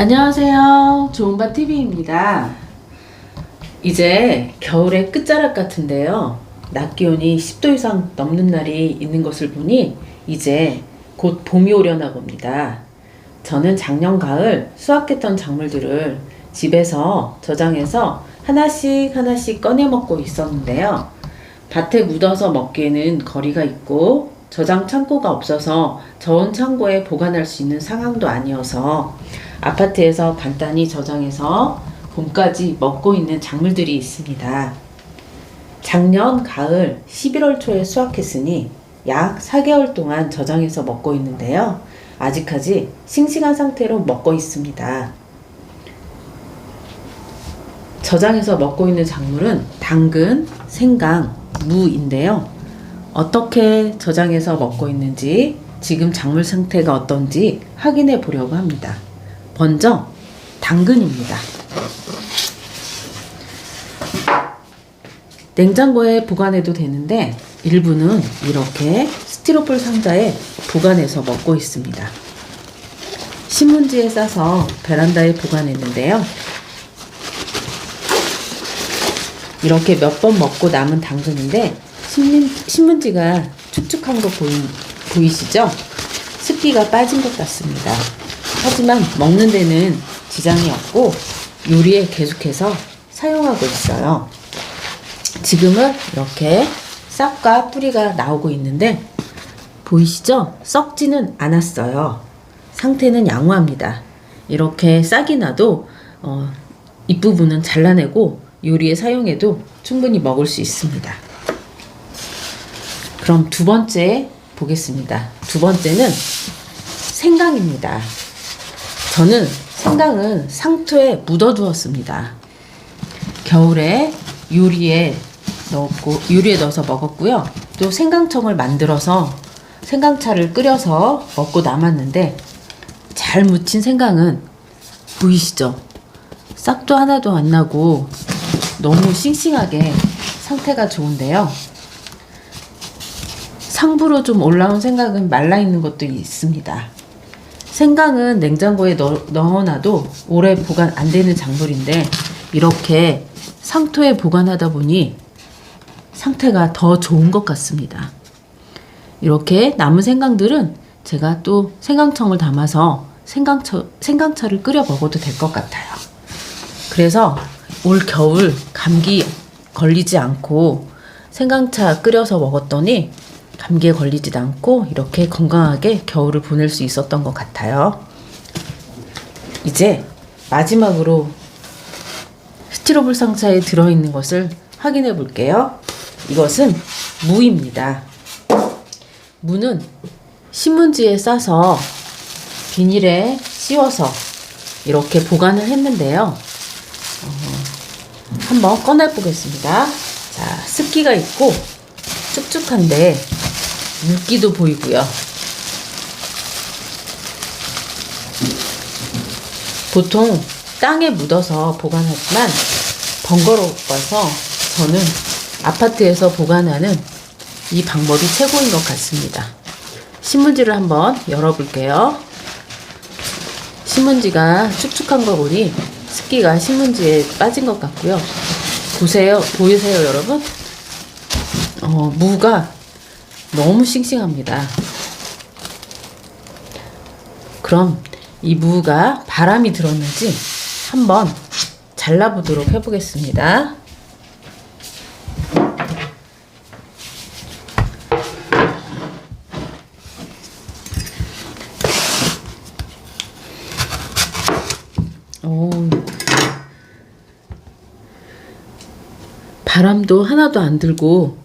안녕하세요. 좋은바 TV입니다. 이제 겨울의 끝자락 같은데요. 낮 기온이 10도 이상 넘는 날이 있는 것을 보니 이제 곧 봄이 오려나 봅니다. 저는 작년 가을 수확했던 작물들을 집에서 저장해서 하나씩 하나씩 꺼내 먹고 있었는데요. 밭에 묻어서 먹기에는 거리가 있고 저장 창고가 없어서 저온 창고에 보관할 수 있는 상황도 아니어서 아파트에서 간단히 저장해서 봄까지 먹고 있는 작물들이 있습니다. 작년 가을 11월 초에 수확했으니 약 4개월 동안 저장해서 먹고 있는데요. 아직까지 싱싱한 상태로 먹고 있습니다. 저장해서 먹고 있는 작물은 당근, 생강, 무인데요. 어떻게 저장해서 먹고 있는지, 지금 작물 상태가 어떤지 확인해 보려고 합니다. 먼저, 당근입니다. 냉장고에 보관해도 되는데, 일부는 이렇게 스티로폴 상자에 보관해서 먹고 있습니다. 신문지에 싸서 베란다에 보관했는데요. 이렇게 몇 번 먹고 남은 당근인데 신문, 신문지가 축축한 거 보이, 보이시죠? 습기가 빠진 것 같습니다. 하지만 먹는 데는 지장이 없고 요리에 계속해서 사용하고 있어요. 지금은 이렇게 싹과 뿌리가 나오고 있는데 보이시죠? 썩지는 않았어요. 상태는 양호합니다. 이렇게 싹이 나도 어, 윗부분은 잘라내고 요리에 사용해도 충분히 먹을 수 있습니다. 그럼 두 번째 보겠습니다. 두 번째는 생강입니다. 저는 생강은 상토에 묻어두었습니다. 겨울에 요리에 넣고 요리에 넣어서 먹었고요. 또 생강청을 만들어서 생강차를 끓여서 먹고 남았는데 잘 묻힌 생강은 보이시죠? 싹도 하나도 안 나고 너무 싱싱하게 상태가 좋은데요. 상부로 좀 올라온 생강은 말라 있는 것도 있습니다. 생강은 냉장고에 넣, 넣어놔도 오래 보관 안 되는 작물인데 이렇게 상토에 보관하다 보니 상태가 더 좋은 것 같습니다. 이렇게 남은 생강들은 제가 또 생강청을 담아서 생강차, 생강차를 끓여 먹어도 될 것 같아요. 그래서 올 겨울 감기 걸리지 않고 생강차 끓여서 먹었더니 감기에 걸리지도 않고 이렇게 건강하게 겨울을 보낼 수 있었던 것 같아요. 이제 마지막으로 스티로볼 상자에 들어있는 것을 확인해 볼게요. 이것은 무입니다. 무는 신문지에 싸서 비닐에 씌워서 이렇게 보관을 했는데요. 어, 한번 꺼내 보겠습니다. 자, 습기가 있고 축축한데 물기도 보이고요. 보통 땅에 묻어서 보관하지만 번거로워서 저는 아파트에서 보관하는 이 방법이 최고인 것 같습니다. 신문지를 한번 열어볼게요. 신문지가 축축한 거 보니 습기가 신문지에 빠진 것 같고요. 보세요. 보이세요, 여러분? 어, 무가 너무 싱싱합니다. 그럼 이 무가 바람이 들었는지 한번 잘라보도록 해보겠습니다. 오, 바람도 하나도 안 들고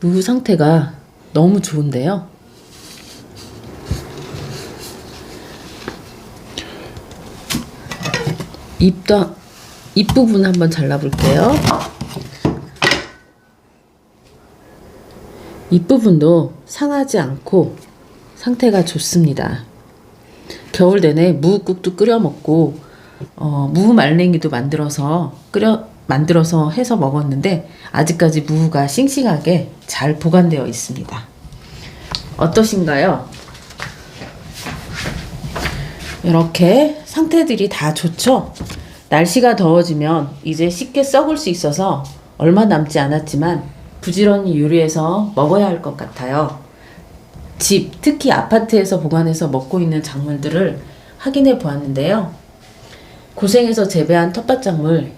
무 상태가 너무 좋은데요. 잎도 잎 부분 한번 잘라볼게요. 잎 부분도 상하지 않고 상태가 좋습니다. 겨울 내내 무국도 끓여 먹고 어, 무 말랭이도 만들어서 끓여 만들어서 해서 먹었는데 아직까지 무가 싱싱하게 잘 보관되어 있습니다. 어떠신가요? 이렇게 상태들이 다 좋죠? 날씨가 더워지면 이제 쉽게 썩을 수 있어서 얼마 남지 않았지만 부지런히 요리해서 먹어야 할 것 같아요. 집, 특히 아파트에서 보관해서 먹고 있는 작물들을 확인해 보았는데요. 고생해서 재배한 텃밭작물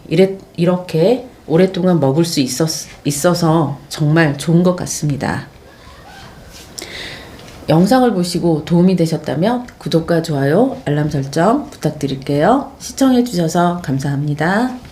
이렇게 오랫동안 먹을 수 있었, 있어서 정말 좋은 것 같습니다. 영상을 보시고 도움이 되셨다면 구독과 좋아요, 알람 설정 부탁드릴게요. 시청해 주셔서 감사합니다.